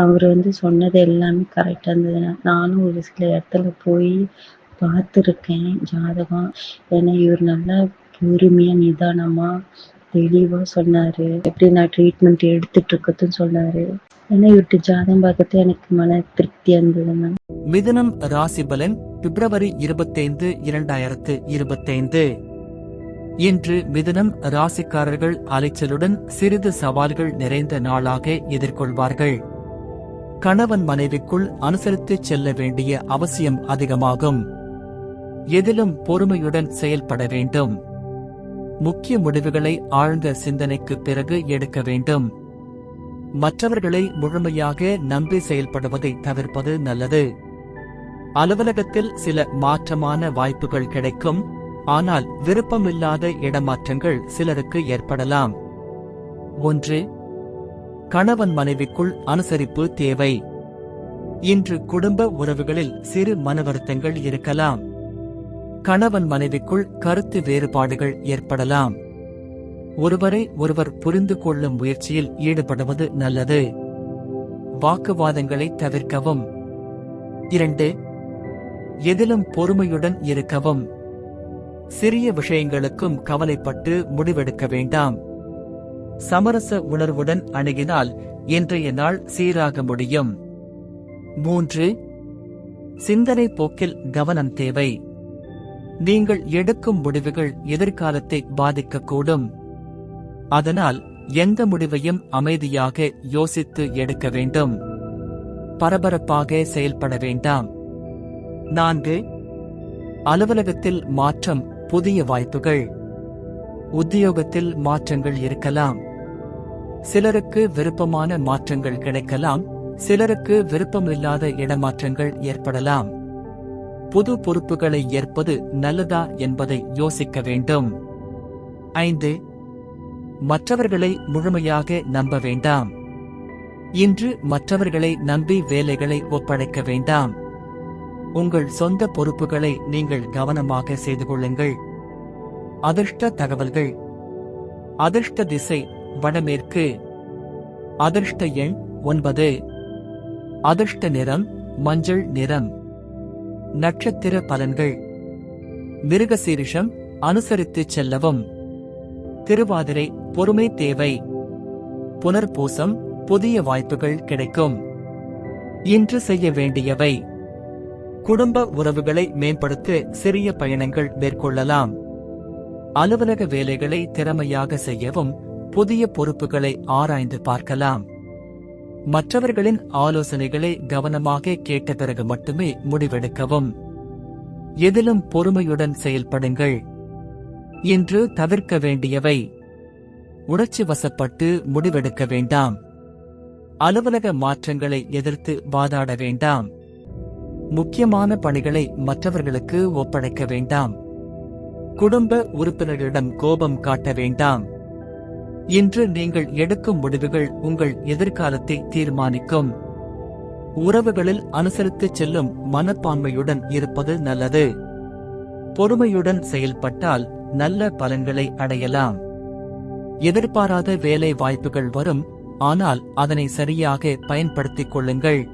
அவர் வந்து சொன்னது எல்லாமே கரெக்டாக இருந்தது. நானும் ஒரு சில இடத்துல போய் பார்த்துருக்கேன் ஜாதகம். ஏன்னா இவர் நல்லா பொறுமையாக நிதானமாக தெளிவாக சொன்னார். எப்படி நான் ட்ரீட்மெண்ட் எடுத்துட்டு இருக்கதுன்னு சொன்னார். ஏன்னா இவர்கிட்ட ஜாதகம் பார்க்கறது எனக்கு மன திருப்தியாக இருந்தது மேம். மிதுனம் ராசி பலன் பிப்ரவரி இருபத்தைந்து இரண்டாயிரத்து இருபத்தைந்து. இன்று மிதுனம் ராசிக்காரர்கள் அலைச்சலுடன் சிறிது சவால்கள் நிறைந்த நாளாக எதிர்கொள்வார்கள். கணவன் மனைவிக்குள் அனுசரித்துச் செல்ல வேண்டிய அவசியம் அதிகமாகும். எதிலும் பொறுமையுடன் செயல்பட வேண்டும். முக்கிய முடிவுகளை ஆழ்ந்த சிந்தனைக்கு பிறகு எடுக்க வேண்டும். மற்றவர்களை முழுமையாக நம்பி செயல்படுவதை தவிர்ப்பது நல்லது. அலுவலகத்தில் சில மாற்றமான வாய்ப்புகள் கிடைக்கும். ஆனால் விருப்பமில்லாத இடமாற்றங்கள் சிலருக்கு ஏற்படலாம். ஒன்று கணவன் மனைவிக்குள் அனுசரிப்பு தேவை. இன்று குடும்ப உறவுகளில் சிறு மனவருத்தங்கள் இருக்கலாம். கணவன் மனைவிக்குள் கருத்து வேறுபாடுகள் ஏற்படலாம். ஒருவரை ஒருவர் புரிந்து கொள்ளும் முயற்சியில் ஈடுபடுவது நல்லது. வாக்குவாதங்களை தவிர்க்கவும். இரண்டு எதிலும் பொறுமையுடன் இருக்கவும். சிறிய விஷயங்களுக்கும் கவலைப்பட்டு முடிவெடுக்க வேண்டாம். சமரச உணர்வுடன் அணுகினால் இன்றைய நாள் சீராக முடியும். மூன்று. சிந்தனை போக்கில் கவனம் தேவை. நீங்கள் எடுக்கும் முடிவுகள் எதிர்காலத்தை பாதிக்கக்கூடும். அதனால் எந்த முடிவையும் அமைதியாக யோசித்து எடுக்க வேண்டும். பரபரப்பாக செயல்பட வேண்டாம். நான்கு. அலுவலகத்தில் மாற்றம் புதிய வாய்ப்புகள். உத்தியோகத்தில் மாற்றங்கள் இருக்கலாம். சிலருக்கு விருப்பமான மாற்றங்கள் கிடைக்கலாம். சிலருக்கு விருப்பமில்லாத இடமாற்றங்கள் ஏற்படலாம். புது பொறுப்புகளை ஏற்பது நல்லதா என்பதை யோசிக்க வேண்டும். ஐந்து மற்றவர்களை முழுமையாக நம்ப வேண்டாம். இன்று மற்றவர்களை நம்பி வேலைகளை ஒப்படைக்க வேண்டாம். உங்கள் சொந்த பொறுப்புகளை நீங்கள் கவனமாக செய்து கொள்ளுங்கள். அதிர்ஷ்ட தகவல்கள். அதிர்ஷ்ட திசை வடமேற்கு. அதிர்ஷ்ட எண் ஒன்பது. அதிர்ஷ்ட நிறம் மஞ்சள் நிறம். நட்சத்திர பலன்கள். மிருகசீரிஷம் அனுசரித்துச் செல்லவும். திருவாதிரை பொறுமை தேவை. புனர்பூசம் புதிய வாய்ப்புகள் கிடைக்கும். இன்று செய்ய வேண்டியவை. குடும்ப உறவுகளை மேம்படுத்த சிறிய பயணங்கள் மேற்கொள்ளலாம். அலுவலக வேலைகளை திறமையாக செய்யவும் புதிய பொறுப்புகளை ஆராய்ந்து பார்க்கலாம். மற்றவர்களின் ஆலோசனைகளை கவனமாக கேட்ட பிறகு மட்டுமே முடிவெடுக்கவும். எதிலும் பொறுமையுடன் செயல்படுங்கள். என்று தவிர்க்க வேண்டியவை. உணர்ச்சி வசப்பட்டு முடிவெடுக்க வேண்டாம். அலுவலக மாற்றங்களை எதிர்த்து வாதாட வேண்டாம். முக்கியமான பணிகளை மற்றவர்களுக்கு ஒப்படைக்க வேண்டாம். குடும்ப உறுப்பினர்களிடம் கோபம் காட்ட வேண்டாம். இன்று நீங்கள் எடுக்கும் முடிவுகள் உங்கள் எதிர்காலத்தை தீர்மானிக்கும். உறவுகளில் அனுசரித்துச் செல்லும் மனப்பான்மையுடன் இருப்பது நல்லது. பொறுமையுடன் செயல்பட்டால் நல்ல பலன்களை அடையலாம். எதிர்பாராத வேலை வாய்ப்புகள் வரும் ஆனால் அதனை சரியாக பயன்படுத்திக் கொள்ளுங்கள்.